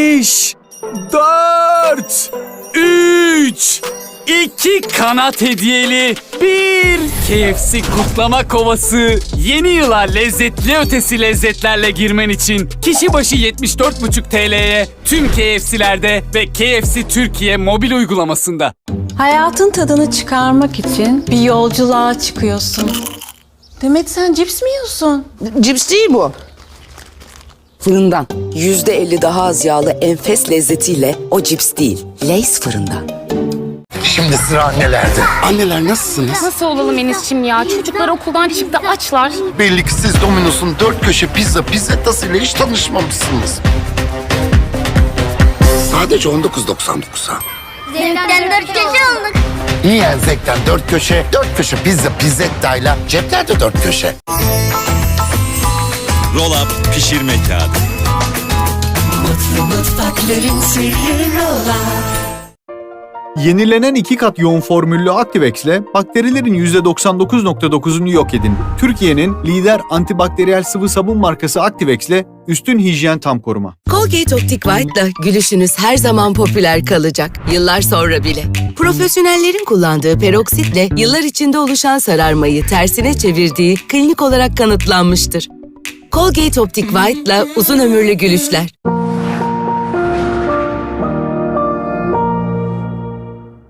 5 4 3 2 kanat hediyeli bir KFC kutlama kovası. Yeni yıla lezzetli ötesi lezzetlerle girmen için kişi başı 74,5 TL'ye tüm KFC'lerde ve KFC Türkiye mobil uygulamasında. Hayatın tadını çıkarmak için bir yolculuğa çıkıyorsun. Demet sen cips mi yiyorsun? Cips değil bu. Fırından. Yüzde elli daha az yağlı enfes lezzetiyle o cips değil. Lays fırından. Şimdi sıra annelerde. Anneler nasılsınız? Nasıl olalım Enis'cim ya? Çocuklar okuldan çıktı açlar. Belli ki siz Domino's'un dört köşe pizza pizzettasıyla hiç tanışmamışsınız. Sadece 19.99'a. Zevkten dört köşe olduk. Yiyen zevkten dört köşe, dört köşe pizza pizzettayla ceplerde dört köşe. Roll up pişirme kağıdı. Yenilenen iki kat yoğun formüllü Activex ile bakterilerin %99.9'unu yok edin. Türkiye'nin lider antibakteriyel sıvı sabun markası Activex ile üstün hijyen tam koruma. Colgate Optic White'la gülüşünüz her zaman popüler kalacak. Yıllar sonra bile. Profesyonellerin kullandığı peroksitle yıllar içinde oluşan sararmayı tersine çevirdiği klinik olarak kanıtlanmıştır. Colgate Optic White'la uzun ömürlü gülüşler.